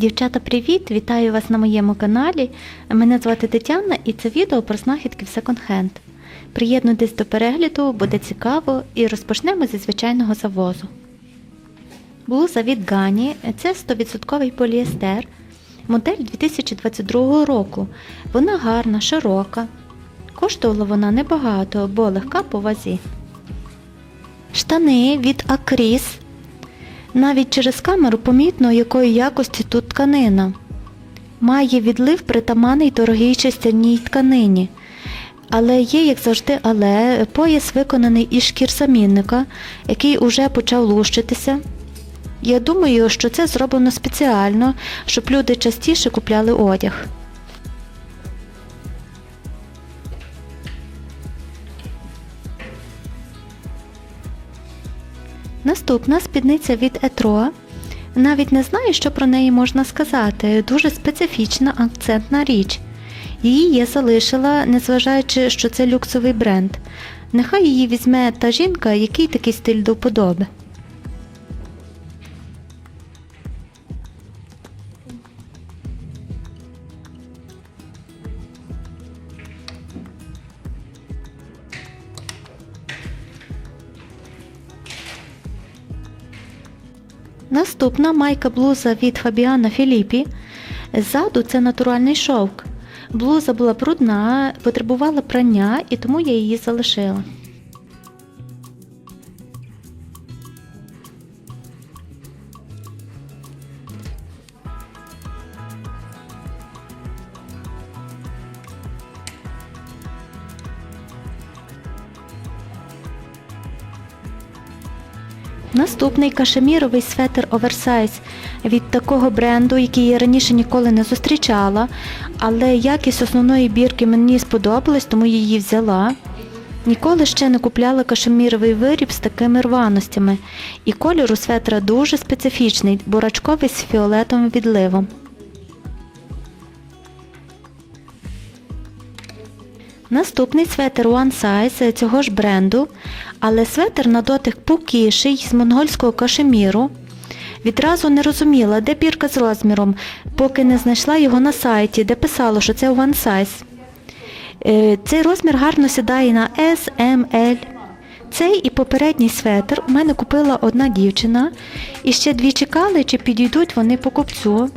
Дівчата, привіт! Вітаю вас на моєму каналі. Мене звати Тетяна і це відео про знахідки в секонд-хенд. Приєднуйтесь до перегляду, буде цікаво і розпочнемо зі звичайного завозу. Блуза від Гані це 100% поліестер, модель 2022 року. Вона гарна, широка. Коштувала вона небагато, бо легка по вазі. Штани від Акріс навіть через камеру помітно, якої якості тут тканина. Має відлив притаманий дорогій частяній тканині. Але є, як завжди, але пояс виконаний із шкірсамінника, який уже почав лущитися. Я думаю, що це зроблено спеціально, щоб люди частіше купляли одяг. Наступна спідниця від Етро. Навіть не знаю, що про неї можна сказати. Дуже специфічна акцентна річ. Її я залишила, незважаючи, що це люксовий бренд. Нехай її візьме та жінка, який такий стиль до вподоби. Наступна майка блуза від Фабіана Філіппі. Ззаду це натуральний шовк. Блуза була брудна, потребувала прання і тому я її залишила. Наступний кашеміровий светр оверсайз від такого бренду, який я раніше ніколи не зустрічала, але якість основної бірки мені сподобалась, тому її взяла. Ніколи ще не купляла кашеміровий виріб з такими рваностями, і кольор у светра дуже специфічний, бурачковий з фіолетовим відливом. Наступний светр One Size цього ж бренду, але светр на дотик пукіший з монгольського кашеміру. Відразу не розуміла, де бірка з розміром, поки не знайшла його на сайті, де писало, що це One Size. Е, Цей розмір гарно сідає на S, M, L. Цей і попередній светр у мене купила одна дівчина, і ще дві чекали, чи підійдуть вони покупцю.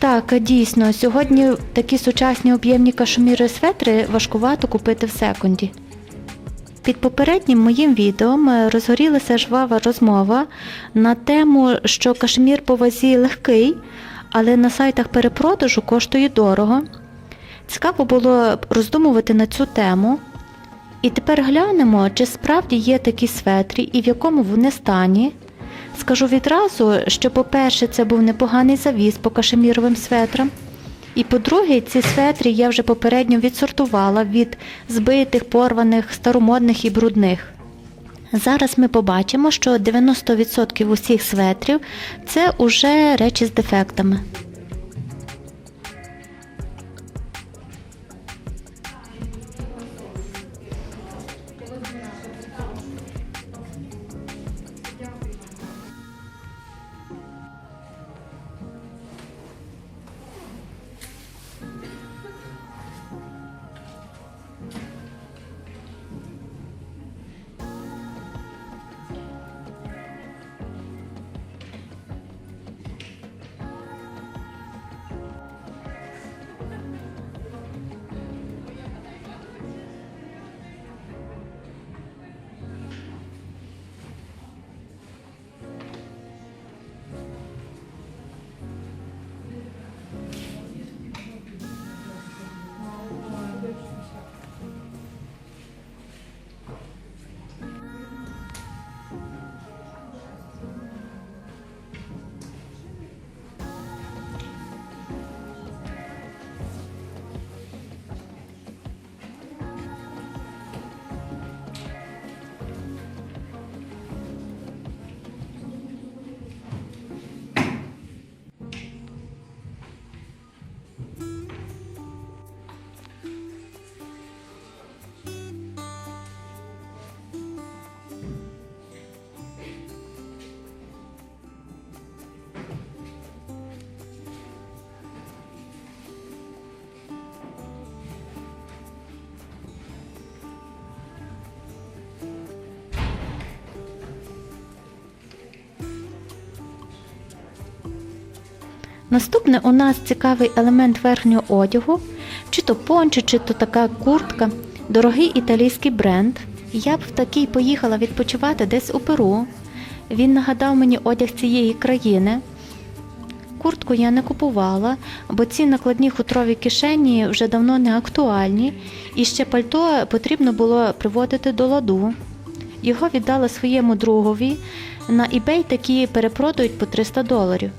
Так, дійсно, сьогодні такі сучасні об'ємні кашеміри светри важкувато купити в секунді. Під попереднім моїм відео е, розгорілася жвава розмова на тему, що кашемір по вазі легкий, але на сайтах перепродажу коштує дорого. Цікаво було роздумувати на цю тему. І тепер глянемо, чи справді є такі светрі і в якому вони стані. Скажу відразу, що, по-перше, це був непоганий завіз по кашеміровим светрам. І по-друге, ці светрі я вже попередньо відсортувала від збитих, порваних, старомодних і брудних. Зараз ми побачимо, що 90% усіх светрів це уже речі з дефектами. Наступне у нас цікавий елемент верхнього одягу, чи то пончо, чи то така куртка, дорогий італійський бренд. Я б в такий поїхала відпочивати десь у Перу. Він нагадав мені одяг цієї країни. Куртку я не купувала, бо ці накладні хутрові кишені вже давно не актуальні, і ще пальто потрібно було приводити до ладу. Його віддала своєму другові. На eBay такі перепродають по 300 доларів.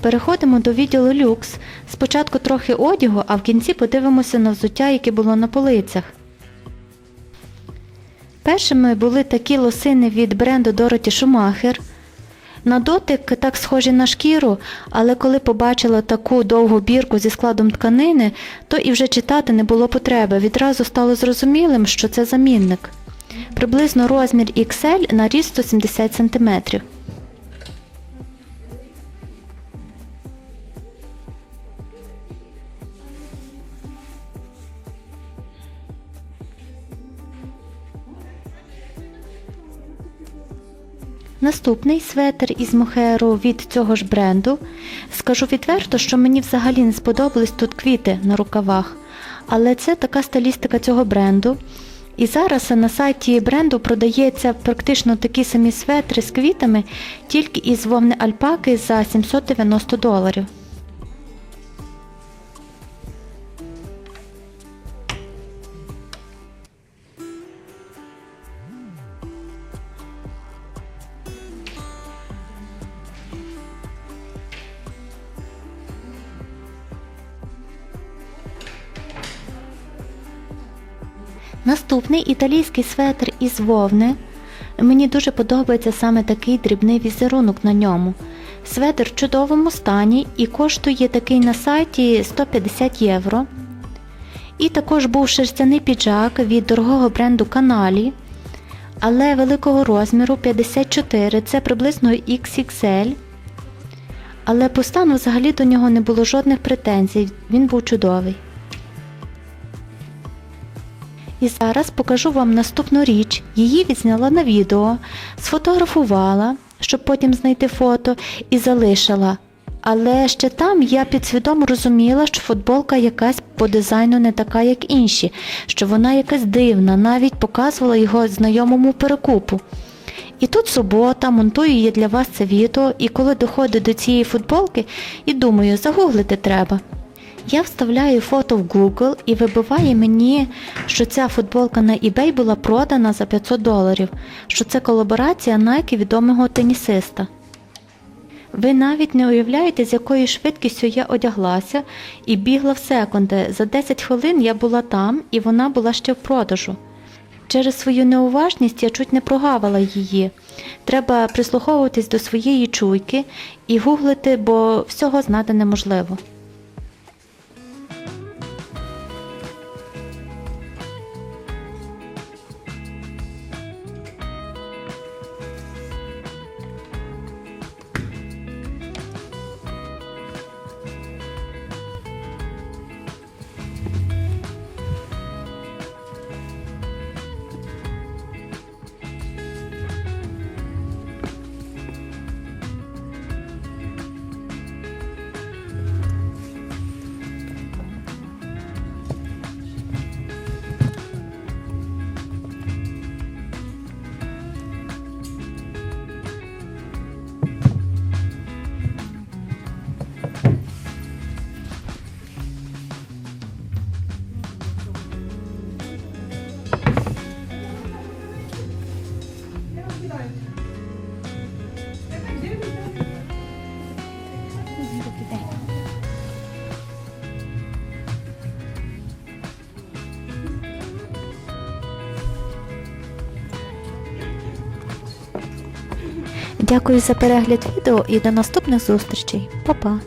Переходимо до відділу люкс. Спочатку трохи одягу, а в кінці подивимося на взуття, яке було на полицях. Першими були такі лосини від бренду Дороті Шумахер. На дотик так схожі на шкіру, але коли побачила таку довгу бірку зі складом тканини, то і вже читати не було потреби. Відразу стало зрозумілим, що це замінник. Приблизно розмір XL на ріст 170 см. Наступний светр із мохеру від цього ж бренду. Скажу відверто, що мені взагалі не сподобались тут квіти на рукавах, але це така стилістика цього бренду. І зараз на сайті бренду продається практично такі самі светри з квітами, тільки із вовни альпаки за 790 доларів. Наступний італійський светр із вовни. Мені дуже подобається саме такий дрібний візерунок на ньому. Светр в чудовому стані і коштує такий на сайті 150 євро. І також був шерстяний піджак від дорогого бренду Каналі, але великого розміру 54, це приблизно XXL. Але по стану взагалі до нього не було жодних претензій, він був чудовий. І зараз покажу вам наступну річ. Її відзняла на відео, сфотографувала, щоб потім знайти фото, і залишила. Але ще там я підсвідомо розуміла, що футболка якась по дизайну не така, як інші, що вона якась дивна, навіть показувала його знайомому перекупу. І тут субота, монтую я для вас це відео, і коли доходить до цієї футболки, і думаю, загуглити треба. Я вставляю фото в Google і вибиває мені, що ця футболка на eBay була продана за 500 доларів, що це колаборація Nike відомого тенісиста. Ви навіть не уявляєте, з якою швидкістю я одяглася і бігла в секунди. За 10 хвилин я була там і вона була ще в продажу. Через свою неуважність я чуть не прогавила її. Треба прислуховуватись до своєї чуйки і гуглити, бо всього знати неможливо. Дякую за перегляд відео і до наступних зустрічей. Па-па!